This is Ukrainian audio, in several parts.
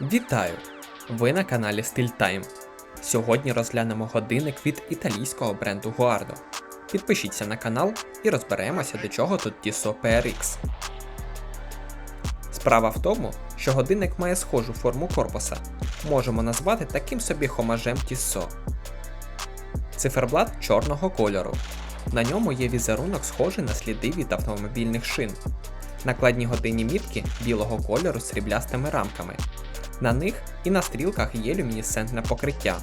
Вітаю! Ви на каналі Style Time. Сьогодні розглянемо годинник від італійського бренду Guardo. Підпишіться на канал і розберемося, до чого тут Tissot PRX. Справа в тому, що годинник має схожу форму корпуса. Можемо назвати таким собі хомажем Tissot. Циферблат чорного кольору. На ньому є візерунок, схожий на сліди від автомобільних шин. Накладні годинні мітки білого кольору з сріблястими рамками. На них і на стрілках є люмінесцентне покриття.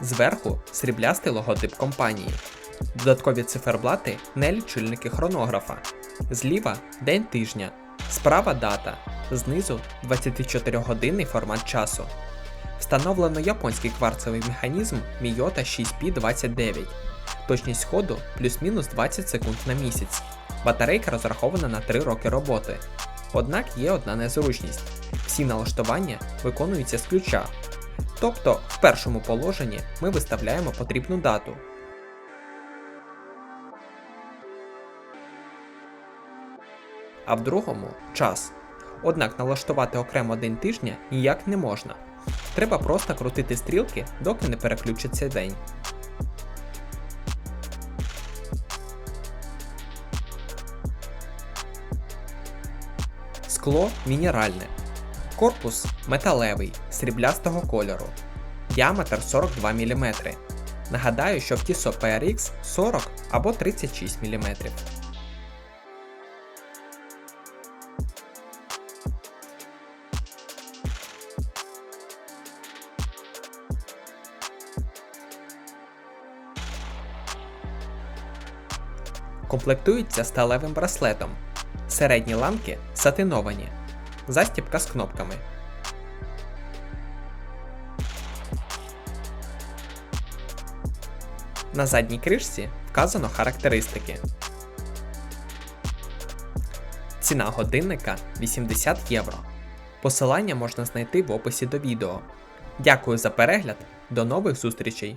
Зверху сріблястий логотип компанії. Додаткові циферблати не лічильники хронографа. Зліва день тижня. Справа дата. Знизу 24-годинний формат часу. Встановлено японський кварцевий механізм Miyota 6P29. Точність ходу плюс-мінус 20 секунд на місяць. Батарейка розрахована на 3 роки роботи. Однак є одна незручність: всі налаштування виконуються з ключа. Тобто, в першому положенні ми виставляємо потрібну дату. А в другому час. Однак налаштувати окремо день тижня ніяк не можна. Треба просто крутити стрілки, доки не переключиться день. Скло мінеральне. Корпус металевий, сріблястого кольору. Діаметр 42 мм. Нагадаю, що в Tissot PRX 40 або 36 мм. Комплектується сталевим браслетом. Середні ланки сатиновані. Застібка з кнопками. На задній кришці вказано характеристики. Ціна годинника 80 євро. Посилання можна знайти в описі до відео. Дякую за перегляд, до нових зустрічей!